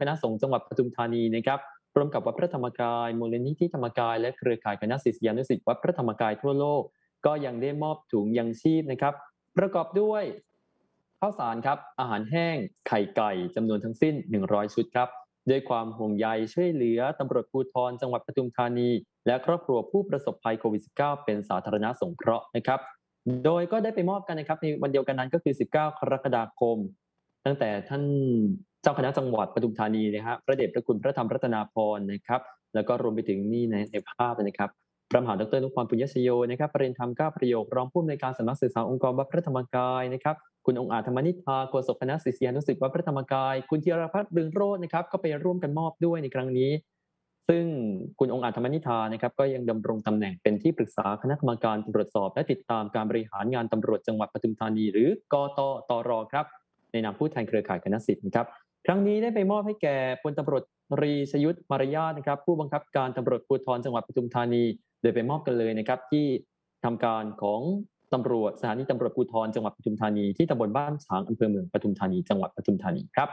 คณะสงฆ์จังหวัดปทุมธานีนะครับร่วมกับวัดพระธรรมกายมูลนิธิธรรมกายและเครือข่ายคณะศิษยานุศิษย์วัดพระธรรมกายทั่วโลก ก็ยังได้มอบถุงยังชีพนะครับ ประกอบด้วยข้าวสารครับอาหารแห้งไข่ไก่จำนวนทั้งสิ้น 100 ชุดครับด้วยความห่วงใยช่วยเหลือตำรวจภูธรจังหวัดปทุมธานี และครอบครัวผู้ประสบภัยโควิด -19 เป็นสาธารณสงเคราะห์นะครับ โดยก็ได้ไปมอบกันนะครับในวันเดียวกันนั้นก็คือ 19 กรกฎาคม ตั้งแต่ท่านเจ้าคณะจังหวัดปทุมธานีนะฮะพระเดชพระคุณพระธรรมรัตนาพรนะครับ แล้วก็รวมไปถึงนี่ในในภาพนะครับพระมหาดรนุพรปุญญชโยนะครับประเด็นธรรมก้าประโยครองผู้อำนวยการสำนักศึกษารองค์กรวัดพระธรรมกายนะครับคุณองค์อาจธรรมนิธาโฆษกคณะศิษยานุศิษย์วัดพระธรรมกาย คุณธีรพัฒน์เรืองโรจน์นะครับก็ไปร่วมกันมอบด้วยในครั้งนี้ ซึ่งคุณองค์อาจธรรมนิธานะครับก็ยังดำรงตำแหน่งเป็นที่ปรึกษาคณะกรรมการตรวจสอบ และติดตามการบริหารงานตำรวจจังหวัดปทุมธานี หรือกตตรครับ ในนามผู้แทนเครือข่ายคณะสิทธิ์นะครับครั้งนี้ได้ไปมอบให้แก่พลตำรวจรีชยุทธมารยาทนะครับ ผู้บังคับการตำรวจภูธรจังหวัดปทุมธานี โดยไปมอบกันเลยนะครับ ที่ทำการของตำรวจสถานีตำรวจภูธรจังหวัดปทุมธานีที่ตำบลบ้านฉางอำเภอเมืองปทุมธานีจังหวัดปทุมธานีครับ